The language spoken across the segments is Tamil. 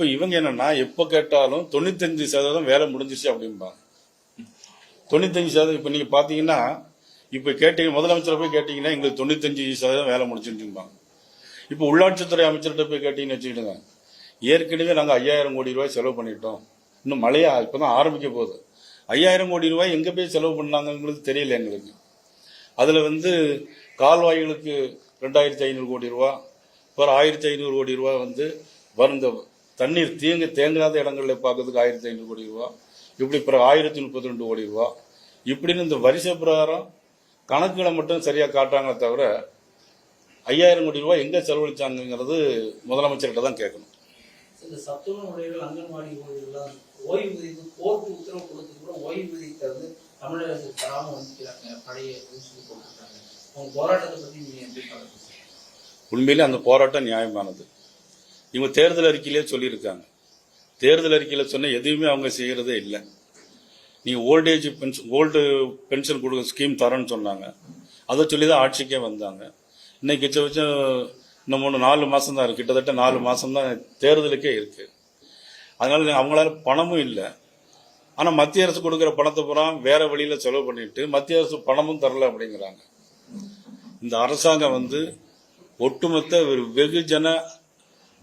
இப்போ இவங்க என்னன்னா எப்போ கேட்டாலும் தொண்ணூத்தஞ்சு சதவீதம் வேலை முடிஞ்சிச்சு அப்படிம்பாங்க. தொண்ணூத்தஞ்சு சதவீதம் இப்போ நீங்கள் பார்த்தீங்கன்னா இப்போ கேட்டீங்க முதலமைச்சரை போய் கேட்டீங்கன்னா எங்களுக்கு தொண்ணூத்தஞ்சு சதவீதம் வேலை முடிச்சுட்டும்பாங்க இப்போ உள்ளாட்சித்துறை அமைச்சர்கிட்ட போய் கேட்டீங்கன்னு வச்சுக்கிடுங்க ஏற்கனவே நாங்கள் ஐயாயிரம் கோடி ரூபாய் செலவு பண்ணிட்டோம். இன்னும் மழையா இப்போ தான் ஆரம்பிக்க போகுது. ஐயாயிரம் கோடி ரூபாய் எங்கே போய் செலவு பண்ணாங்கங்கிறது தெரியல எங்களுக்கு. அதில் வந்து கால்வாய்களுக்கு ரெண்டாயிரத்தி ஐநூறு கோடி ரூபா அப்புறம் ஆயிரத்தி ஐநூறு கோடி ரூபா வந்து வருந்தவர் தண்ணீர் தேங்க தேங்காத இடங்களில் பார்க்கறதுக்கு ஆயிரத்தி ஐநூறு கோடி ரூபா. இப்படி பிறகு ஆயிரத்தி முப்பத்தி ரெண்டு கோடி ரூபா. இப்படின்னு இந்த வரிசை பிரகாரம் கணக்குகளை மட்டும் சரியாக காட்டுறாங்களே தவிர ஐயாயிரம் கோடி ரூபாய் எங்கே செலவழிச்சாங்கங்கிறது முதலமைச்சர்கிட்ட தான் கேட்கணும். இந்த சத்துணவு முறைகள் அங்கன்வாடி ஊழியர்கள்லாம் ஓய்வூதியத்து கோர்ட்டு உத்தரவு கொடுத்தது கூட ஓய்வூதியத்தை வந்து தமிழக அரசு தராம வந்துக்கிறாங்க பழைய அப்படின்னு சொல்லி போட்டிருக்காங்க. உங்க போராட்டத்தை பத்தி நீங்க எப்படி பாக்குறீங்க உண்மையிலே அந்த போராட்டம் நியாயமானது. இவங்க தேர்தல் அறிக்கையிலே சொல்லியிருக்காங்க. தேர்தல் அறிக்கையில் சொன்ன எதுவுமே அவங்க செய்கிறதே இல்லை. நீங்கள் old age pension old pension கொடுக்க ஸ்கீம் தரேன்னு சொன்னாங்க. அதை சொல்லி தான் ஆட்சிக்கே வந்தாங்க. இன்னைக்கு வச்சம் இன்னும் மூணு நாலு மாதம் தான் இருக்குது கிட்டத்தட்ட நாலு மாதம் தான் தேர்தலுக்கே இருக்குது அதனால் அவங்களால பணமும் இல்லை. ஆனால் மத்திய அரசு கொடுக்குற பணத்தை பூரா வேற வழியில் செலவு பண்ணிட்டு மத்திய அரசு பணமும் தரல அப்படிங்கிறாங்க. இந்த அரசாங்கம் வந்து ஒட்டுமொத்த ஒரு வெகுஜன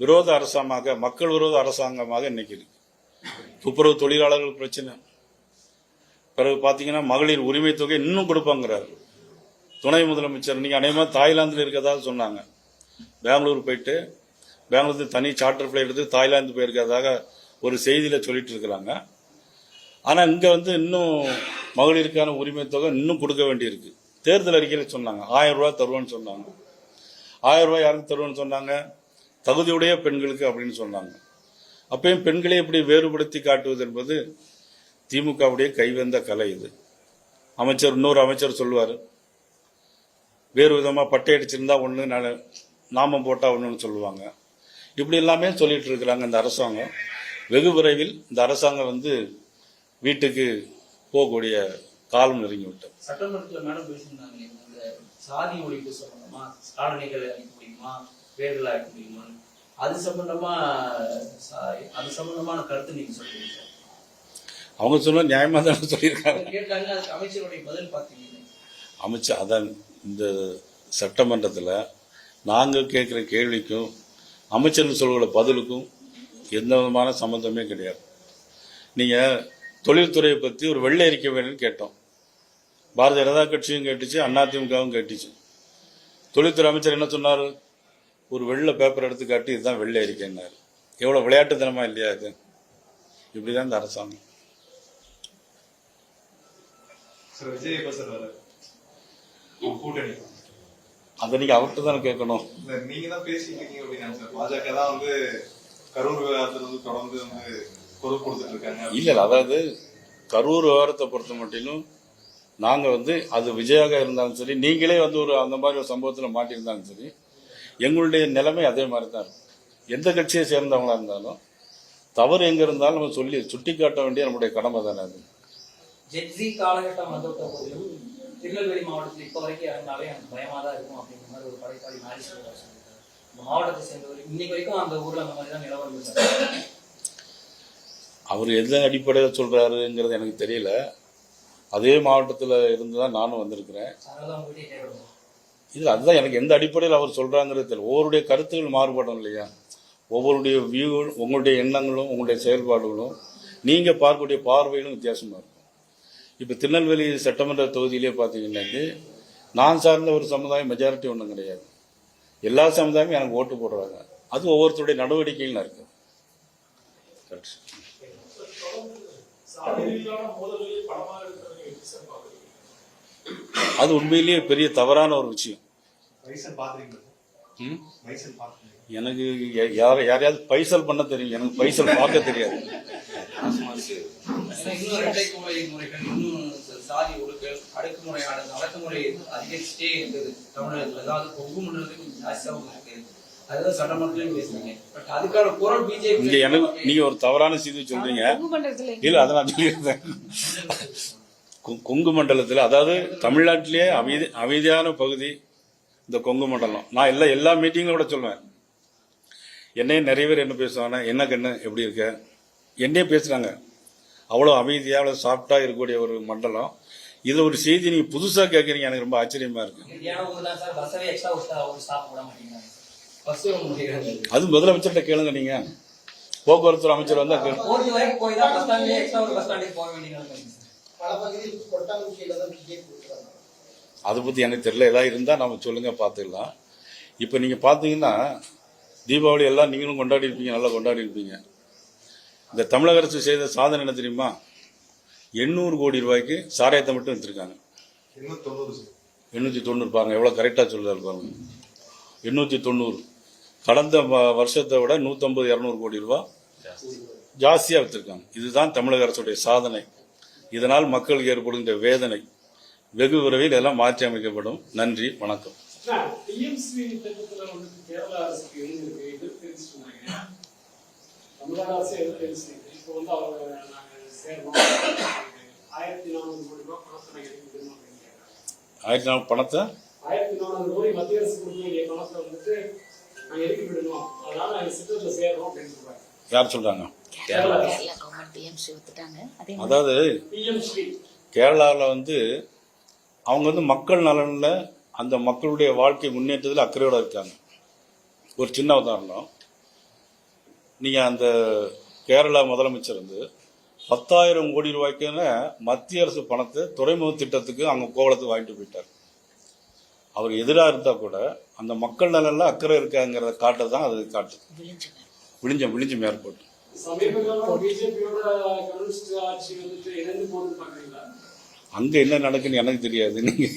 விரோத அரசாங்கமாக மக்கள் விரோத அரசாங்கமாக இன்னைக்கு இருக்கு. துப்புரவு தொழிலாளர்கள் பிரச்சனை. பிறகு பார்த்தீங்கன்னா மகளிர் உரிமை தொகை இன்னும் கொடுப்பாங்கிறாரு. துணை முதலமைச்சர் நீங்கள் அநேகமாக தாய்லாந்தில் இருக்கதா சொன்னாங்க. பெங்களூர் போயிட்டு பெங்களூர் தனி சார்ட்டர் ஃப்ளைட் எடுத்து தாய்லாந்து போயிருக்கிறதாக ஒரு செய்தியில் சொல்லிட்டு இருக்கிறாங்க. ஆனால் இங்கே வந்து இன்னும் மகளிருக்கான உரிமை தொகை இன்னும் கொடுக்க வேண்டியிருக்கு. தேர்தல் அறிக்கையில் சொன்னாங்க. ஆயிரம் ரூபாய் தருவோன்னு சொன்னாங்க. ஆயிரம் ரூபாய் யாருக்கு தருவோன்னு சொன்னாங்க? தகுதியுடைய பெண்களுக்கு அப்படின்னு சொன்னாங்க. அப்பயும் பெண்களை எப்படி வேறுபடுத்தி காட்டுவது என்பது திமுகவுடைய கைவந்த கலை இது. அமைச்சர் இன்னொரு அமைச்சர் சொல்லுவார். வேறு விதமாக பட்டை அடிச்சிருந்தா ஒன்று நாமம் போட்டால் ஒன்றுன்னு சொல்லுவாங்க. இப்படி எல்லாமே சொல்லிட்டு இருக்கிறாங்க இந்த அரசாங்கம். வெகு விரைவில் இந்த அரசாங்கம் வந்து வீட்டுக்கு போகக்கூடிய காலம் நெருங்கி விட்டது. சட்டமன்றத்தில் மேடம் பேசியிருந்தாங்க. சாதி ஒழிப்பு சம்பந்தமா சாதனைகள் அளிக்க முடியுமா? பேர்கள் அளிக்க முடியுமா அது சம்பந்தமா சா- அது சம்பந்தமான கருத்து நீங்க சொல்றீங்க சார். அவங்க சொன்ன நியாயமாக தானே சொல்லியிருக்காங்க. கேட்டாங்க அதுக்கு அமைச்சருடைய பதில் பார்த்தீங்க அமைச்சர் அதான் இந்த சட்டமன்றத்தில் நாங்கள் கேட்குற கேள்விக்கும் அமைச்சர்கள் சொல்கிற பதிலுக்கும் எந்த விதமான சம்மந்தமே கிடையாது. நீங்கள் தொழில்துறையை பற்றி ஒரு வெள்ளை அறிக்கை வேணும்னு கேட்டோம். பாரதிய ஜனதா கட்சியும் கேட்டுச்சு அதிமுகவும் கேட்டுச்சு. தொழில்துறை அமைச்சர் என்ன சொன்னார்? ஒரு வெள்ளை பேப்பர் எடுத்து காட்டி இதுதான் வெள்ளை அறிக்கைன்னாரு எவ்வளோ விளையாட்டுத்தனமா இல்லையா இது? இப்படிதான் இந்த அரசாங்கம். அதை நீங்கள் அவர்கிட்ட தானே கேட்கணும். நீங்க தான் பேசிட்டு இருக்கீங்க அப்படின்னா பாஜக தான் வந்து கரூர் விவகாரத்துல வந்து தொடர்ந்து வந்து பொறுப்பு கொடுத்துட்டு இருக்காங்க. இல்ல இல்ல, அதாவது கரூர் விவகாரத்தை பொறுத்த மட்டிலும் நாங்க வந்து அது விஜயாக இருந்தாலும் சரி நீங்களே வந்து ஒரு அந்த மாதிரி ஒரு சம்பவத்துல மாட்டியிருந்தாலும் சரி எங்களுடைய நிலைமை அதே மாதிரி தான் இருக்கும். எந்த கட்சியை சேர்ந்தவங்களா இருந்தாலும் தவறு எங்க இருந்தாலும் நம்ம சொல்லி சுட்டி காட்ட வேண்டிய நம்முடைய கடமை தானே அது. ஜெட்ஸி காலகட்டம் வந்துவிட்ட போதிலும் திருநெல்வேலி மாவட்டத்தில் இப்போ வரைக்கும் இறங்கினாலே எனக்கு பயமா தான் இருக்கும் அப்படிங்கிற மாதிரி ஒரு படைப்பாளி மாறி இந்த மாவட்டத்தை சேர்ந்தவர் இன்னைக்கு வரைக்கும் அந்த ஊர்ல அந்த மாதிரி தான் நிலவரம் அவர் எந்த அடிப்படையில் சொல்றாருங்கிறது எனக்கு தெரியல. அதே மாவட்டத்தில் இருந்து தான் நானும் வந்திருக்கிறேன் இல்லை இது அதுதான் எனக்கு எந்த அடிப்படையில் அவர் சொல்கிறாங்கிறது தெரியல. ஒவ்வொருடைய கருத்துகள் மாறுபடும் இல்லையா? ஒவ்வொருடைய வியூ உங்களுடைய எண்ணங்களும் உங்களுடைய செயல்பாடுகளும் நீங்கள் பார்க்கக்கூடிய பார்வைகளும் வித்தியாசமாக இருக்கும். இப்போ திருநெல்வேலி சட்டமன்ற தொகுதியிலே பார்த்தீங்கன்னாக்கு நான் சார்ந்த ஒரு சமுதாயம் மெஜாரிட்டி ஒன்றும் கிடையாது. எல்லா சமுதாயமும் எனக்கு ஓட்டு போடுறாங்க. அது ஒவ்வொருத்தருடைய நடவடிக்கைகள் இருக்கு. Correct. அது உண்மையிலேயே பெரிய தவறான ஒரு விஷயம். எனக்கு யார யாரையாவது பைசல் பண்ண தெரியும். எனக்கு பைசல் பார்க்க தெரியாது. சாதி ஒழுக்கல் அடக்குமுறை அட- அடக்குமுறை அதிகரிச்சுட்டே தமிழகத்துல. அதாவது ஜாஸ்தியாகவும் நீங்க ஒரு தவறான செய்தி சொல்றீங்க. இல்ல. அதை நான் சொல்லியிருந்தேன். கொங்கு மண்டலத்தில் அதாவது தமிழ்நாட்டிலேயே அமைதி அமைதியான பகுதி இந்த கொங்கு மண்டலம். நான் எல்லா எல்லா மீட்டிங்களும் கூட சொல்லுவேன் என்னையும் நிறைய பேர் என்ன பேசுவாங்கன்னா என்ன கண்ணு? எப்படி இருக்க? என்னையே பேசுகிறாங்க அவ்வளோ அமைதியாக அவ்வளோ சாஃப்டாக இருக்கக்கூடிய ஒரு மண்டலம். இது ஒரு செய்தி நீங்கள் புதுசாக கேட்குறீங்க எனக்கு ரொம்ப ஆச்சரியமாக இருக்கு. அது முதலமைச்சர்கிட்ட கேளுங்க நீங்கள் போக்குவரத்து அமைச்சர் வந்தால் பல பகுதியில் கொட்டாங்குச்சியில தான் கொடுக்குறாங்க. அதை பற்றி எனக்கு தெரியல. ஏதாவது இருந்தால் நம்ம சொல்லுங்கள் பார்த்துக்கலாம். இப்போ நீங்கள் பார்த்தீங்கன்னா தீபாவளி எல்லாம் நீங்களும் கொண்டாடி இருப்பீங்க நல்லா கொண்டாடி இருப்பீங்க. இந்த தமிழக அரசு செய்த சாதனை என்ன தெரியுமா? எண்ணூறு கோடி ரூபாய்க்கு சாராயத்தை மட்டும் சார். எண்ணூற்றி தொண்ணூறு பாருங்க எவ்வளோ கரெக்டாக சொல்லுறாரு பாருங்க. எண்ணூற்றி தொண்ணூறு கடந்த வருஷத்தை விட நூற்றம்பது இரநூறு கோடி ரூபா ஜாஸ்தியாக விற்றுருக்காங்க இதுதான் தமிழக அரசுடைய சாதனை. இதனால் மக்களுக்கு ஏற்படுகின்ற வேதனை வெகு விரைவில் இதெல்லாம் மாற்றி அமைக்கப்படும். நன்றி வணக்கம். ஆயிரத்தி நாலு பணத்தை? ஆயிரத்தி நானூறு கோடி மத்திய அரசு பணத்தை வந்துட்டு நாங்க எடுக்க விடணும். அதனால நாங்க திட்டத்துல சேர்றோம் அப்படின்னு சொல்றாங்க. யார் சொல்றாங்க? கேரள. கவர்மெண்ட் டிஎம்சி அதாவது கேரளாவில் வந்து அவங்க வந்து மக்கள் நலனில் அந்த மக்களுடைய வாழ்க்கை முன்னேற்றத்தில் அக்கறையோடு இருக்காங்க. ஒரு சின்ன உதாரணம். நீங்கள் அந்த கேரளா முதலமைச்சர் வந்து பத்தாயிரம் கோடி ரூபாய்க்கான மத்திய அரசு பணத்தை துறைமுக திட்டத்துக்கு அவங்க கோவளத்துக்கு வாங்கிட்டு போயிட்டார். அவர் எதிராக இருந்தால் கூட அந்த மக்கள் நலனில் அக்கறை இருக்காங்கிறத காட்ட தான் அது காட்டு. விழிஞ்சவர் விழிஞ்சம் விழிஞ்சம் ஏற்பட்டு அங்க என்ன நடக்குன்னு எனக்கு தெரியாது. நீங்க